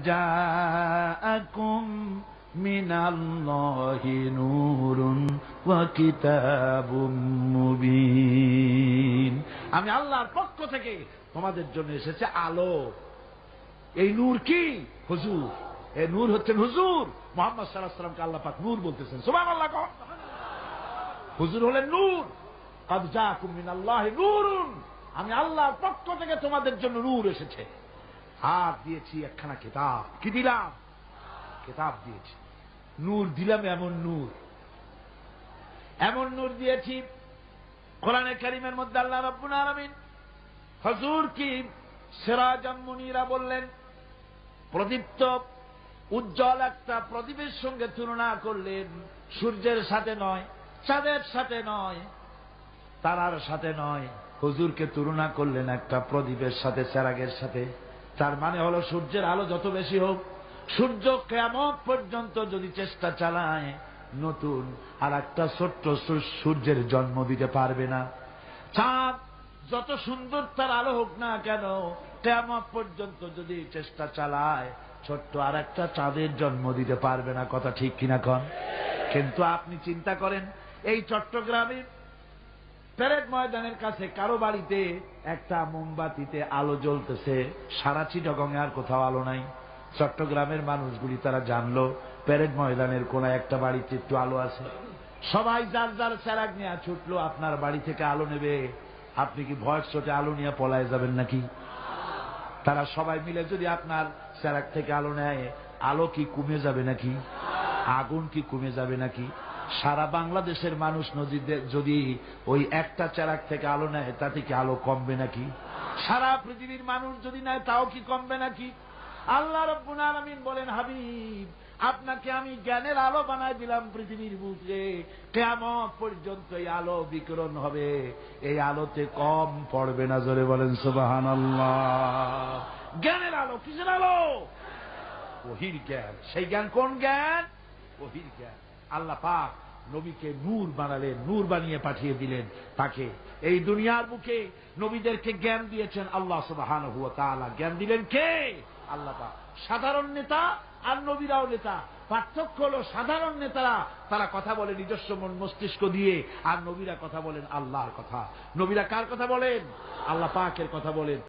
جاءكم من الله نور وكتاب مبين আমি আল্লাহর পক্ষ থেকে তোমাদের জন্য এসেছে আলো এই নূর কি হুজুর এই নূর হচ্ছেন হুজুর মোহাম্মদ সাল্লাহ সাল্লামকে আল্লাহ পাক নূর বলতেছেন সুবাহ আল্লাহ কন হুজুর হলেন নূর কাদ জাকুম মিনাল্লাহি নূরুন আমি আল্লাহর পক্ষ থেকে তোমাদের জন্য নূর এসেছে আর দিয়েছি, একখানা কিতাব। কি দিলাম? কিতাব দিয়েছি। নূর, দিলাম এমন নূর। এমন নূর দিয়েছি, কোরআনে কারিমের মধ্যে আল্লাহ রাব্বুল আলামিন হজুর কি সিরাজাম মুনিরা বললেন? প্রদীপ্ত, উজ্জ্বল একটা প্রদীপের সঙ্গে তুলনা করলেন। সূর্যের সাথে নয়, চাঁদের সাথে নয়, তারার সাথে নয়। হুজুরকে তুলনা করলেন একটা প্রদীপের সাথে, চেরাগের সাথে। তার মানে হলো সূর্যের আলো যত বেশি হোক, সূর্য কেমন পর্যন্ত যদি চেষ্টা চালায়, নতুন আর একটা ছোট্ট সূর্যের জন্ম দিতে পারবে না। চাঁদ যত সুন্দর তার আলো হোক না কেন কেমন পর্যন্ত যদি চেষ্টা চালায়, ছোট্ট আর একটা চাঁদের জন্ম দিতে পারবে না, কথা ঠিক কিনা কন কিন্তু আপনি চিন্তা করেন, এই চট্টগ্রামে প্যারেড ময়দানের কাছে কারও বাড়িতে একটা মোমবাতিতে আলো জ্বলতেছে। সারা চিটগঙ্গে আর কোথাও আলো নাই। চট্টগ্রামের মানুষগুলি তারা জানলো প্যারেড ময়দানের কোন একটা বাড়িতে একটু আলো আছে। সবাই যার যার চেরাগ নিয়ে ছুটলো, আপনার বাড়ি থেকে আলো নেবে। আপনি কি ভয়েস চোটে আলো নিয়ে পলায় যাবেন নাকি? তারা সবাই মিলে যদি আপনার চেরাক থেকে আলো নেয়, আলো কি কমে যাবে নাকি? আগুন কি কমে যাবে নাকি? সারা বাংলাদেশের মানুষ নদীতে যদি ওই একটা চেরাক থেকে আলো নেয়, তাতে কি আলো কমবে নাকি? সারা পৃথিবীর মানুষ যদি নেয়, তাও কি কমবে নাকি? আল্লাহ রব্বুল আলামিন বলেন, হাবিব, আপনাকে আমি জ্ঞানের আলো বানাই দিলাম পৃথিবীর বুকে। কেমন পর্যন্ত এই আলো বিকিরণ হবে। এই আলোতে কম পড়বে না, জোরে বলেন সুবাহান জ্ঞানের আলো, কিসের আলো? ওহির জ্ঞান। সেই জ্ঞান কোন জ্ঞান? ওহির জ্ঞান। আল্লাহ পাক নবীকে নূর বানালেন, নূর বানিয়ে পাঠিয়ে দিলেন তাকে। এই দুনিয়ার বুকে নবীদেরকে জ্ঞান দিয়েছেন আল্লাহ সুবাহান হুয়া জ্ঞান দিলেন কে? আল্লাহ পাক। সাধারণ নেতা আর নবীরাও নেতা। পার্থক্য হল সাধারণ নেতারা, তারা কথা বলে নিজস্ব মন মস্তিষ্ক দিয়ে, আর নবীরা কথা বলেন আল্লাহর কথা। নবীরা কার কথা বলেন? আল্লাহ পাকের কথা বলেন।